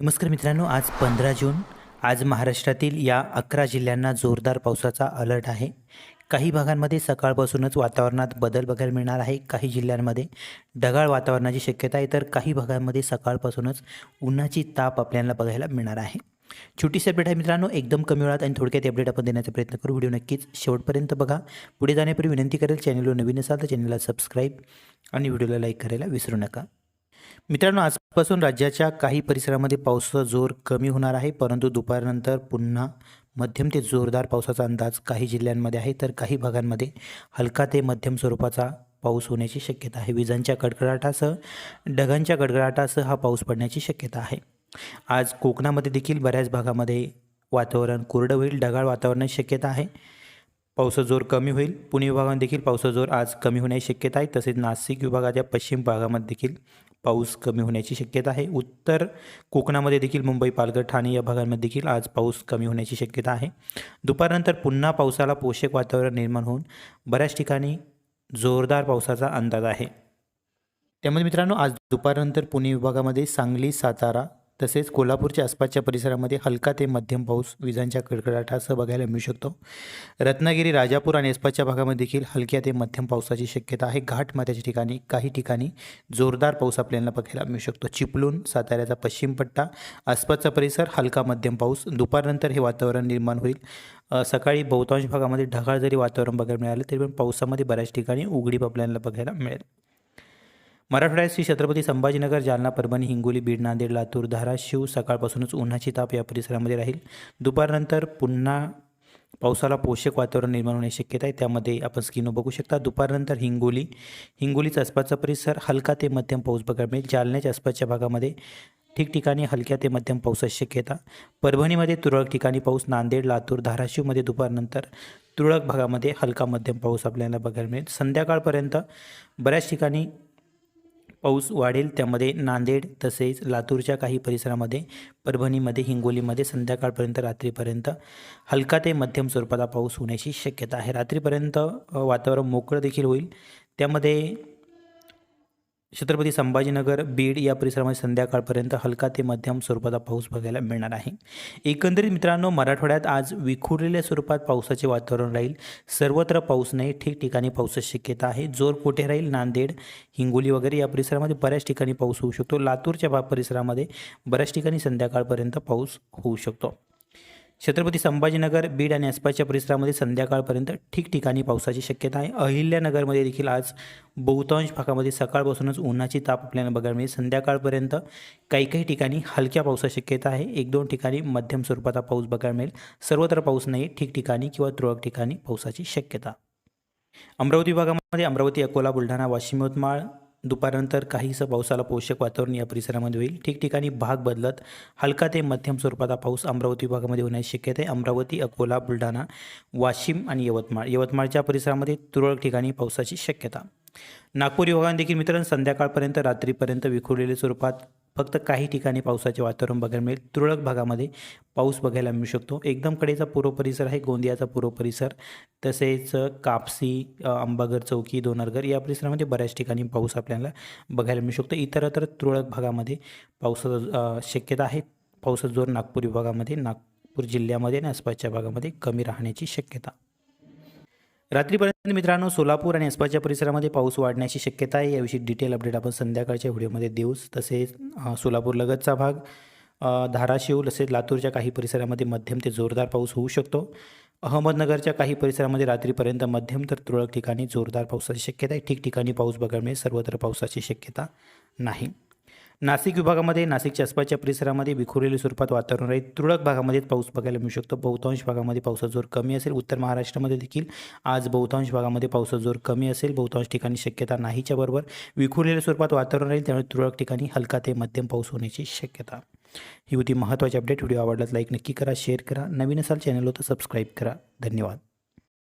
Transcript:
नमस्कार मित्रांनो आज पंधरा जून. आज महाराष्ट्रातील या अकरा जिल्ह्यांना जोरदार पावसाचा अलर्ट आहे. काही भागांमध्ये सकाळपासूनच वातावरणात बदल बघायला मिळणार आहे. काही जिल्ह्यांमध्ये ढगाळ वातावरणाची शक्यता आहे तर काही भागांमध्ये सकाळपासूनच उन्हाची ताप आपल्याला बघायला मिळणार आहे. छोटीशी अपडेट आहे मित्रांनो एकदम कमी वेळात आणि थोडक्यात अपडेट आपण देण्याचा प्रयत्न करू. व्हिडिओ नक्कीच शेवटपर्यंत बघा. पुढे जाण्यापूर्वी विनंती करेल चॅनलवर नवीन असाल तर चॅनलला सबस्क्राईब आणि व्हिडिओला लाईक करायला विसरू नका. मित्रांनो आजपासून राज्याच्या काही परिसरामध्ये पावसाचा जोर कमी होणार आहे परंतु दुपारनंतर पुन्हा मध्यम ते जोरदार पावसाचा अंदाज काही जिल्ह्यांमध्ये आहे तर काही भागांमध्ये हलका ते मध्यम स्वरूपाचा पाऊस होण्याची शक्यता आहे. विजांच्या कडकडाटासह ढगांच्या गडगडाटासह हा पाऊस पडण्याची शक्यता आहे. आज कोकणामध्ये देखील बऱ्याच भागामध्ये वातावरण कोरडं होईल ढगाळ वातावरणाची शक्यता आहे. पावसाचा जोर कमी होईल. पुणे विभागात देखील पावसाचा जोर आज कमी होण्याची शक्यता आहे. तसेच नाशिक विभागाच्या पश्चिम भागामध्ये देखील पाऊस कमी होण्याची शक्यता आहे. उत्तर कोकणामध्ये देखील मुंबई पालघर ठाणे या भागांमध्ये देखील आज पाऊस कमी होण्याची शक्यता आहे. दुपारनंतर पुन्हा पावसाला पोषक वातावरण निर्माण होऊन बऱ्याच ठिकाणी जोरदार पावसाचा अंदाज आहे. त्यामध्ये मित्रांनो आज दुपारनंतर पुणे विभागामध्ये सांगली सातारा तसेच कोल्हापूरच्या आसपासच्या परिसरामध्ये हलका ते मध्यम पाऊस विजांच्या कडकडाटासह बघायला मिळू शकतो. रत्नागिरी राजापूर आणि आसपासच्या भागामध्ये देखील हलक्या ते मध्यम पावसाची शक्यता आहे. घाटमाथ्याच्या ठिकाणी काही ठिकाणी जोरदार पाऊस आपल्याला बघायला मिळू शकतो. चिपळूण साताऱ्याचा पश्चिम पट्टा आसपासचा परिसर हलका मध्यम पाऊस. दुपारनंतर हे वातावरण निर्माण होईल. सकाळी बहुतांश भागामध्ये ढगाळ जरी वातावरण बघायला मिळालं तरी पण पावसामध्ये बऱ्याच ठिकाणी उघडीप आपल्याला बघायला मिळेल. मराठवाड्यात श्री छत्रपती संभाजीनगर जालना परभणी हिंगोली बीड नांदेड लातूर धाराशिव सकाळपासूनच उन्हाची ताप या परिसरामध्ये राहील. दुपारनंतर पुन्हा पावसाला पोषक वातावरण निर्माण होण्याची शक्यता आहे. त्यामध्ये आपण स्किनो बघू शकता दुपारनंतर हिंगोली हिंगोलीचा आसपासचा परिसर हलका ते मध्यम पाऊस बघायला मिळेल. जालन्याच्या आसपासच्या भागामध्ये ठिकठिकाणी हलक्या ते मध्यम पावसाची शक्यता. परभणीमध्ये तुरळक ठिकाणी पाऊस नांदेड लातूर धाराशिवमध्ये दुपारनंतर तुरळक भागामध्ये हलका मध्यम पाऊस आपल्याला बघायला मिळेल. संध्याकाळपर्यंत बऱ्याच ठिकाणी पाऊस वाढेल त्यामध्ये नांदेड तसेच लातूरच्या काही परिसरामध्ये परभणीमध्ये हिंगोलीमध्ये संध्याकाळपर्यंत रात्रीपर्यंत हलका ते मध्यम स्वरूपाचा पाऊस होण्याची शक्यता आहे. रात्रीपर्यंत वातावरण मोकळं देखील होईल. त्यामध्ये छत्रपती संभाजीनगर बीड या परिसरामध्ये संध्याकाळपर्यंत हलका ते मध्यम स्वरूपाचा पाऊस बघायला मिळणार आहे. एकंदरीत मित्रांनो मराठवाड्यात आज विखुरलेल्या स्वरूपात पावसाचे वातावरण राहील. सर्वत्र पाऊस नाही ठिकठिकाणी पावसाची शक्यता आहे. जोर कुठे राहील? नांदेड हिंगोली वगैरे या परिसरामध्ये बऱ्याच ठिकाणी पाऊस होऊ शकतो. लातूरच्या परिसरामध्ये बऱ्याच ठिकाणी संध्याकाळपर्यंत पाऊस होऊ शकतो. छत्रपती संभाजीनगर बीड आणि आसपासच्या परिसरामध्ये संध्याकाळपर्यंत ठिकठिकाणी पावसाची शक्यता आहे. अहिल्यानगरमध्ये देखील आज बहुतांश भागामध्ये सकाळपासूनच उन्हाची ताप आपल्याला बघायला मिळेल. संध्याकाळपर्यंत काही काही ठिकाणी हलक्या पावसाची शक्यता आहे. एक दोन ठिकाणी मध्यम स्वरूपाचा पाऊस बघायला मिळेल. सर्वत्र पाऊस नाही ठिकठिकाणी किंवा तुरळक ठिकाणी पावसाची शक्यता. अमरावती विभागामध्ये अमरावती अकोला बुलढाणा वाशिम यवतमाळ दुपारनंतर काहीसं पावसाला पोषक वातावरण या परिसरामध्ये होईल. ठिकठिकाणी भाग बदलत हलका ते मध्यम स्वरूपाचा पाऊस अमरावती विभागामध्ये होण्याची शक्यता आहे. अमरावती अकोला बुलढाणा वाशिम आणि यवतमाळ. यवतमाळच्या परिसरामध्ये तुरळक ठिकाणी पावसाची शक्यता. नागपूर विभागाने देखील मित्रांनो संध्याकाळपर्यंत रात्रीपर्यंत विखुरलेल्या स्वरूपात फक्त काही ठिकाणी पावसाचे वातावरण बघायला मिळेल. तुरळक भागामध्ये पाऊस बघायला मिळू शकतो. एकदम कडेचा पूर्व परिसर आहे गोंदियाचा पूर्व परिसर तसेच कापसी अंबागर चौकी दोनरगर या परिसरामध्ये बऱ्याच ठिकाणी पाऊस आपल्याला बघायला मिळू शकतो. इतरत्र तुरळक भागामध्ये पावसाचा शक्यता आहे. पावसाचा जोर नागपूर विभागामध्ये नागपूर जिल्ह्यामध्ये आणि आसपासच्या भागामध्ये कमी राहण्याची शक्यता. रात्रीपर्यंत मित्रांनो सोलापूर आणि आसपासच्या परिसरामध्ये पाऊस वाढण्याची शक्यता आहे. याविषयी डिटेल अपडेट आपण संध्याकाळच्या व्हिडिओमध्ये देऊच तसेच सोलापूर लगतचा भाग धाराशिव तसेच लातूरच्या काही परिसरामध्ये मध्यम ते जोरदार पाऊस होऊ शकतो. अहमदनगरच्या काही परिसरामध्ये रात्रीपर्यंत मध्यम तर तुरळक ठिकाणी जोरदार पावसाची शक्यता आहे. ठिकठिकाणी पाऊस बघायला मिळेल सर्वत्र पावसाची शक्यता नाही. नाशिक विभागामध्ये नाशिकच्या आसपासच्या परिसरामध्ये विखुरलेली स्वरूपात वातावरण राहील. तुरळक भागामध्ये पाऊस बघायला मिळू शकतो. बहुतांश भागामध्ये पावसाचा जोर कमी असेल. उत्तर महाराष्ट्रामध्ये देखील आज बहुतांश भागामध्ये पावसाचा जोर कमी असेल. बहुतांश ठिकाणी शक्यता नाहीच्या बरोबर विखुरलेल्या स्वरूपात वातावरण राहील. त्यामुळे तुरळक ठिकाणी हलका ते मध्यम पाऊस होण्याची शक्यता. ही होती महत्त्वाची अपडेट. व्हिडिओ आवडलाच लाईक नक्की करा शेअर करा. नवीन असाल चॅनलवर तर सबस्क्राईब करा. धन्यवाद.